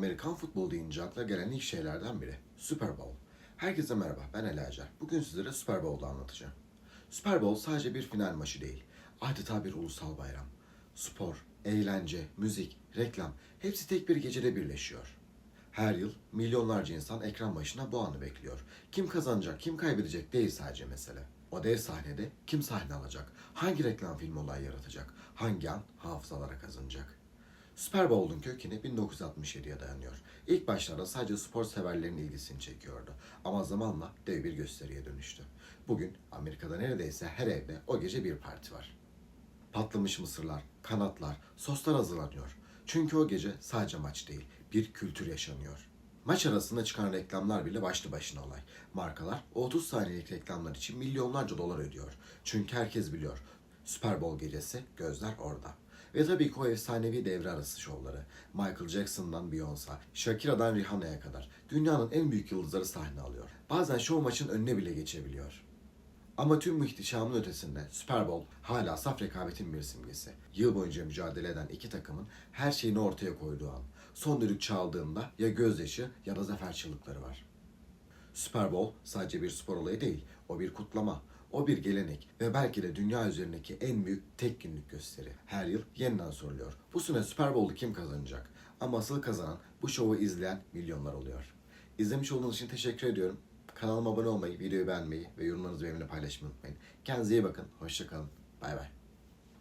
Amerikan futbolu deyince akla gelen ilk şeylerden biri. Super Bowl. Herkese merhaba, ben Ali Acar. Bugün sizlere Super Bowl'u anlatacağım. Super Bowl sadece bir final maçı değil, adeta bir ulusal bayram. Spor, eğlence, müzik, reklam hepsi tek bir gecede birleşiyor. Her yıl milyonlarca insan ekran başına bu anı bekliyor. Kim kazanacak, kim kaybedecek değil sadece mesele. O dev sahnede kim sahne alacak, hangi reklam filmi olay yaratacak, hangi an hafızalara kazanacak. Super Bowl'un kökeni 1967'ye dayanıyor. İlk başlarda sadece spor severlerin ilgisini çekiyordu. Ama zamanla dev bir gösteriye dönüştü. Bugün Amerika'da neredeyse her evde o gece bir parti var. Patlamış mısırlar, kanatlar, soslar hazırlanıyor. Çünkü o gece sadece maç değil, bir kültür yaşanıyor. Maç arasında çıkan reklamlar bile başlı başına olay. Markalar o 30 saniyelik reklamlar için milyonlarca dolar ödüyor. Çünkü herkes biliyor. Super Bowl gecesi gözler orada. Ve tabii ki o efsanevi devre arası şovları. Michael Jackson'dan Beyoncé, Shakira'dan Rihanna'ya kadar dünyanın en büyük yıldızları sahne alıyor. Bazen şov maçın önüne bile geçebiliyor. Ama tüm bu ihtişamın ötesinde Super Bowl hala saf rekabetin bir simgesi. Yıl boyunca mücadele eden iki takımın her şeyini ortaya koyduğu an. Son düdük çaldığında ya gözyaşı ya da zafer çığlıkları var. Super Bowl sadece bir spor olayı değil, o bir kutlama, o bir gelenek ve belki de dünya üzerindeki en büyük tek günlük gösteri. Her yıl yeniden soruluyor. Bu sene Super Bowl'u kim kazanacak? Ama asıl kazanan bu şovu izleyen milyonlar oluyor. İzlemiş olduğunuz için teşekkür ediyorum. Kanalıma abone olmayı, videoyu beğenmeyi ve yorumlarınızı benimle paylaşmayı unutmayın. Kendinize iyi bakın, hoşçakalın, bay bay.